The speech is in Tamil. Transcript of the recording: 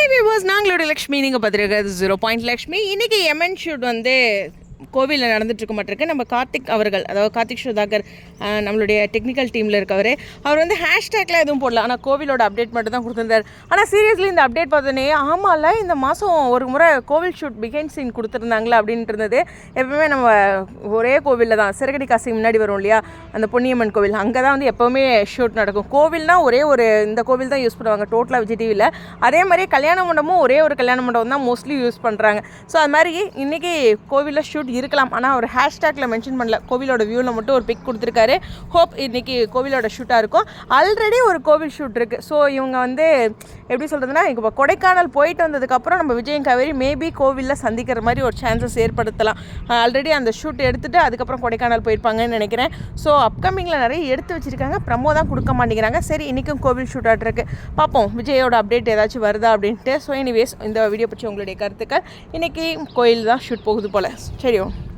ஹலோ வியூவர்ஸ் நாங்களோட லக்ஷ்மி நீங்கள் பார்த்துருக்கிறது ஜீரோ பாயிண்ட் லக்ஷ்மி. இன்றைக்கி எமன் ஷூட் வந்து கோவிலில் நடந்துட்டுருக்க மாட்டிருக்கு நம்ம கார்த்திக் அவர்கள் அதாவது கார்த்திக் சுதாகர் நம்மளுடைய டெக்னிக்கல் டீமில் இருக்கவர் அவர் வந்து ஹேஷ்டேக்லாம் எதுவும் போடல. ஆனால் கோவிலோட அப்டேட் மட்டும் தான் கொடுத்துருந்தார். ஆனால் சீரியஸ்லி இந்த அப்டேட் பார்த்தோன்னே ஆமாம்ல இந்த மாதம் ஒரு முறை கோவில் ஷூட் பிகைன் சீன் கொடுத்துருந்தாங்களா அப்படின்ட்டு இருந்தது எப்பவுமே நம்ம ஒரே கோவிலில் தான் சிறகடி காசி முன்னாடி வரும் இல்லையா? அந்த பொன்னியம்மன் கோவில் அங்கே தான் வந்து எப்போவுமே ஷூட் நடக்கும். கோவில்னா ஒரே ஒரு இந்த கோவில் தான் யூஸ் பண்ணுவாங்க டோட்டலாக விஜய் டிவியில் அதே மாதிரி கல்யாண மண்டபமும் ஒரே ஒரு கல்யாண மண்டபம் தான் மோஸ்ட்லி யூஸ் பண்ணுறாங்க ஸோ அது மாதிரி இன்றைக்கி கோவிலில் ஷூட் இருக்கலாம். ஆனால் ஒரு ஹேஷ்டேக்கில் மென்ஷன் பண்ணல. கோவிலோட வியூவில் மட்டும் ஒரு பிக் கொடுத்துருக்காரு. ஹோப் இன்றைக்கி கோவிலோட ஷூட்டாக இருக்கும். ஆல்ரெடி ஒரு கோவில் ஷூட் இருக்குது ஸோ இவங்க வந்து எப்படி சொல்கிறதுனா இப்போ கொடைக்கானல் போயிட்டு வந்ததுக்கப்புறம் நம்ம விஜயம் காவேரி மேபி கோவிலில் சந்திக்கிற மாதிரி ஒரு சான்சஸ் ஏற்படுத்தலாம். ஆல்ரெடி அந்த ஷூட் எடுத்துகிட்டு அதுக்கப்புறம் கொடைக்கானல் போயிருப்பாங்கன்னு நினைக்கிறேன். ஸோ அப்கமிங்கில் நிறைய எடுத்து வச்சுருக்காங்க. ப்ரமோ தான் கொடுக்க மாட்டேங்கிறாங்க. சரி இன்றைக்கும் கோவில் ஷூட் ஆட்ருக்கு பார்ப்போம். விஜயோட அப்டேட் ஏதாச்சும் வருதா அப்படின்ட்டு. ஸோ எனிவேஸ் இந்த வீடியோ பற்றி உங்களுடைய கருத்துக்கள். இன்றைக்கி கோயில் தான் ஷூட் போகுது போல். சரி Brasil.